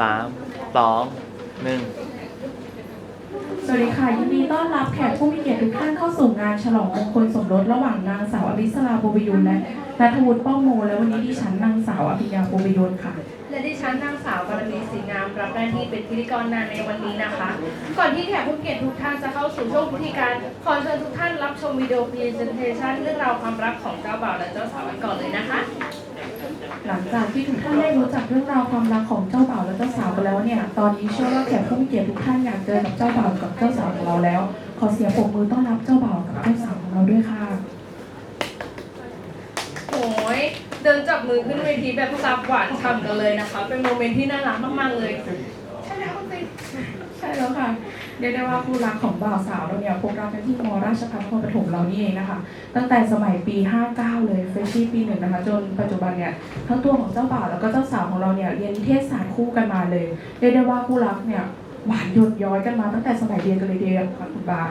สามสองหนึ่งสวัสดีค่ะยินดีต้อนรับแขกผู้มีเกียรติทุกท่านเข้าสู่งานฉลองมงคลสมรสระหว่างนางสาวอภิสราโบวยุนและนัทวุฒิป้องโม และวันนี้ดิฉันนางสาวอภิญญาโบวยุนค่ะ และดิฉันนางสาวบารมีศรีงามรับหน้าที่เป็นพิธีกรนานในวันนี้นะคะ ก่อนที่แขกผู้เกียรติทุกท่านจะเข้าสู่ช่วงพิธีการขอเชิญทุกท่านรับชมวิดีโอพรีเซนเทชันเรื่องราวความรักของเจ้าบ่าวและเจ้าสาวกันก่อนเลยนะคะ หลังจากที่ทุกท่านได้รู้จักเรื่องราวความ ตอนนี้เชื่อว่าแขกผู้มีเกียรติทุกท่านอยากเจอกับเจ้าบ่าวกับเจ้าสาวของเราแล้ว ขอเสียงปรบมือต้อนรับเจ้าบ่าวกับเจ้าสาวของเราด้วยค่ะ โอ้ยเดินจับมือขึ้นเวทีแบบซับหวานฉ่ำกันเลยนะคะ เป็นโมเมนต์ที่น่ารักมากๆเลย ช่แล้วคุณติ๊กใช่แล้วค่ะเรียกได้ว่าคู่รักของบ่าวสาวเราเนี่ยพบรักกันที่มราชภัฏนครปฐมเรานี่เองนะคะ ตั้งแต่สมัยปี 59 เลยเฟรชชี่ปีหนึ่งนะคะ จนปัจจุบันเนี่ยทั้งตัวของเจ้าบ่าวแล้วก็เจ้าสาวของเราเนี่ยเรียนนิเทศศาสตร์คู่กันมาเลยเรียกได้ว่าคู่รักเนี่ยหวานหยดย้อยกันมาตั้งแต่สมัยเรียนกันเลยเดียวค่ะคุณบา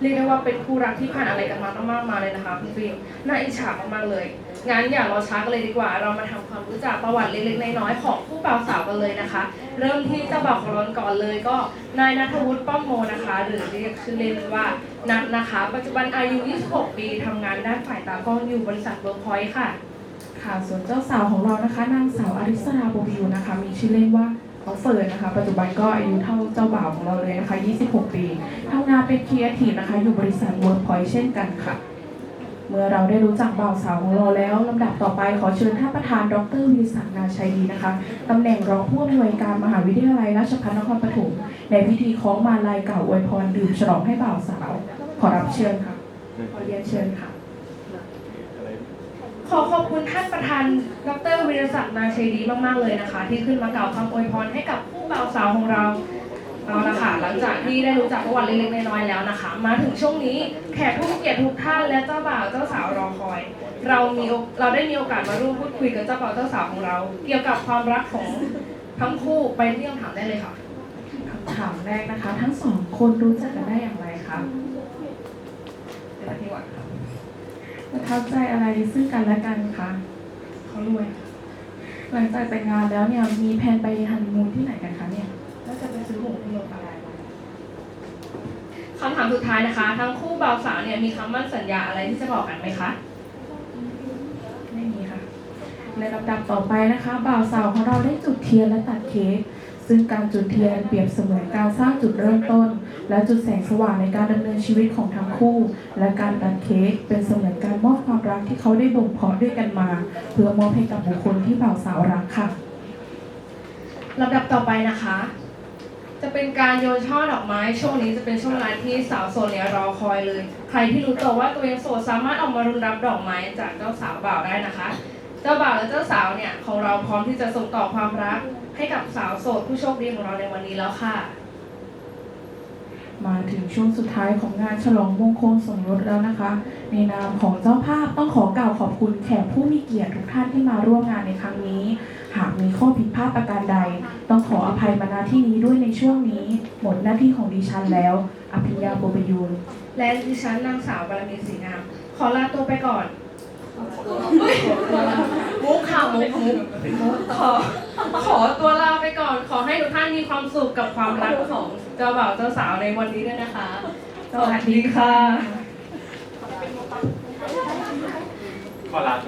เรียกได้ว่าเป็นคู่รักที่ผ่านอะไรกันมาต้องมากมายเลยนะคะคุณฟิล์มน่าอิจฉามากๆเลยงั้นอย่ารอช้ากันเลยดีกว่า เรามาทำความรู้จักประวัติเล็กๆน้อยๆของคู่บ่าวสาวกันเลยนะคะ เริ่มที่เจ้าบ่าวของเราก่อนเลยก็นายนัทวุฒิป้อมโมนะคะ หรือเรียกชื่อเล่นว่านัทนะคะ ปัจจุบันอายุ 26 ปีทำงานด้านฝ่ายตากล้องอยู่บริษัทเวิร์กพอยต์ค่ะ ค่ะส่วนเจ้าสาวของเรานะคะ นางสาวอริสราโบวิวนะคะ มีชื่อเล่นว่า น้องเฟิร์นนะคะ ปัจจุบันก็อายุเท่าเจ้าบ่าวของเราเลยนะคะ 26 ปีทำงานเป็นครีเอทีฟนะคะ อยู่บริษัทเวิร์กพอยต์เช่นกันค่ะ เมื่อเราได้รู้จักบ่าวสาวของเราแล้วลำดับต่อไปขอเชิญท่านประธาน ดรวิริศักดิ์นาชัยดีนะคะตำแหน่งรองผู้อำนวยการมหาวิทยาลัยราชภัฏนครปฐมในพิธีคล้องมาลัยเก่าอวยพรดื่มฉลองให้บ่าวสาว ขอรับเชิญค่ะขอเรียนเชิญค่ะ ขอขอบคุณท่านประธาน ดรวิรศักดิ์นาชัยดีมากๆเลยนะคะ ที่ขึ้นมากล่าวคำอวยพรให้กับคู่บ่าวสาวของเราเอาละค่ะหลังจากที่ได้รู้จักประวัติเล็กๆน้อยๆแล้วนะคะ มาถึงช่วงนี้แขกผู้มีเกียรติทุกท่านและเจ้าบ่าวเจ้าสาวรอคอย เรามีเราได้มีโอกาสมาร่วมพูดคุยกับเจ้าบ่าวเจ้าสาวของเรา เกี่ยวกับความรักของทั้งคู่ไปที่คำถามได้เลยค่ะคำถามแรกนะคะ ทั้งสองคนรู้จักกันได้อย่างไรคะ เดี๋ยวพี่ก่อนค่ะ ประทับใจอะไรซึ่งกันและกันคะเขารวยหลังจากแต่งงานแล้วเนี่ยมีแผนไปฮันนีมูนที่ไหนกันคะเนี่ยแล้วจะไปซื้อหมูที่โรงพยาบาลคำถามสุดท้ายนะคะ ทั้งคู่บ่าวสาวเนี่ยมีคำมั่นสัญญาอะไรที่จะบอกกันไหมคะไม่มีค่ะ ในลำดับต่อไปนะคะ บ่าวสาวของเราได้จุดเทียนและตัดเค้ก ซึ่งการจุดเทียนเปรียบเสมือนการสร้างจุดเริ่มต้น และจุดแสงสว่างในการดำเนินชีวิตของทั้งคู่ และการตัดเค้กเป็นเสมือนการมอบความรักที่เขาได้บ่มเพาะด้วยกันมา เพื่อมอบให้กับบุคคลที่บ่าวสาวรักค่ะลำดับต่อไปนะคะ จะเป็นการโยนช่อดอกไม้ ช่วงนี้จะเป็นช่วงเวลาที่สาวโสดเนี่ยรอคอยเลย ใครที่รู้ตัวว่าตัวเองโสดสามารถออกมารุนรับดอกไม้จากเจ้าสาวบ่าวได้นะคะ เจ้าบ่าวและเจ้าสาวเนี่ยของเราพร้อมที่จะส่งต่อความรักให้กับสาวโสดผู้โชคดีของเราในวันนี้แล้วค่ะ มาถึงช่วงสุดท้ายของงานฉลองมงคลสมรสแล้วนะคะ ในนามของเจ้าภาพต้องขอกล่าวขอบคุณแขกผู้มีเกียรติทุกท่านที่มาร่วมงานในครั้งนี้ หากมีข้อผิดพลาดประการใด ต้องขออภัยมาณที่นี้ด้วยในช่วงนี้ หมดหน้าที่ของดิฉันแล้ว อภิญญาโบเบยูนและดิฉันนางสาวบารมีศรีงามขอลาตัวไปก่อน มุกค่ะมุกมุกมุกขอขอตัวลาไปก่อน ขอให้ทุกท่านมีความสุขกับความรักของเจ้าบ่าวเจ้าสาวในวันนี้ด้วยนะคะ สวัสดีค่ะขอลาตัว